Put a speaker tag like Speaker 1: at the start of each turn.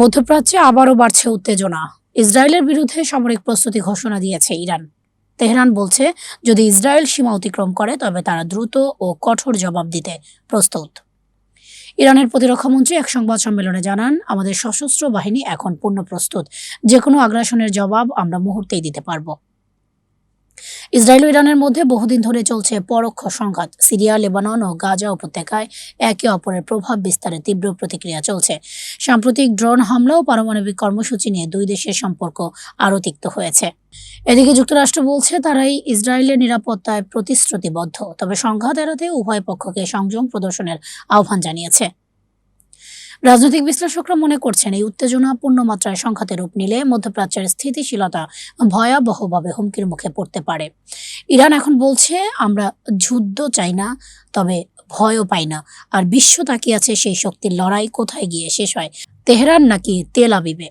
Speaker 1: মধ্যপ্রাচ্যে আবারও বাড়ছে উত্তেজনা। ইসরায়েলের বিরুদ্ধে সামরিক প্রস্তুতি ঘোষণা দিয়েছে ইরান। তেহরান বলছে, যদি ইসরায়েল সীমা অতিক্রম করে, তবে তারা দ্রুত ও কঠোর জবাব দিতে প্রস্তুত। ইরানের প্রতিরক্ষামন্ত্রী এক সংবাদ সম্মেলনে জানান, আমাদের সশস্ত্র বাহিনী এখন পূর্ণ প্রস্তুত। যে কোনো আগ্রাসনের জবাব আমরা মুহূর্তেই দিতে পারব। ইসরায়েল ও ইরানের মধ্যে বহুদিন ধরে চলছে পরোক্ষ সংঘাত। সিরিয়া, লেবানন ও গাজা উপত্যকায় একে অপরের প্রভাব বিস্তারে তীব্র প্রতিক্রিয়া চলছে। সাম্প্রতিক ড্রোন হামলা ও পারমাণবিক কর্মসূচি নিয়ে দুই দেশের সম্পর্ক আরও তিক্ত হয়েছে। এদিকে যুক্তরাষ্ট্র বলছে, তারাই ইসরায়েলের নিরাপত্তায় প্রতিশ্রুতিবদ্ধ, তবে সংঘাত এড়াতে উভয় পক্ষকে সংযম প্রদর্শনের আহ্বান জানিয়েছে। রাজনৈতিক বিশ্লেষকরা মনে করছেন, এই উত্তেজনা পূর্ণমাত্রায় সংখ্যাতে রূপ নিলে মধ্যপ্রাচ্যের স্থিতিশীলতা ভয়াবহভাবে হুমকির মুখে পড়তে পারে। ইরান এখন বলছে, আমরা যুদ্ধ চাই না, তবে ভয়ও পাই না। আর বিশ্ব তাকিয়ে আছে সেই শক্তির লড়াই কোথায় গিয়ে শেষ হয়? তেহরান নাকি তেল আবিবে?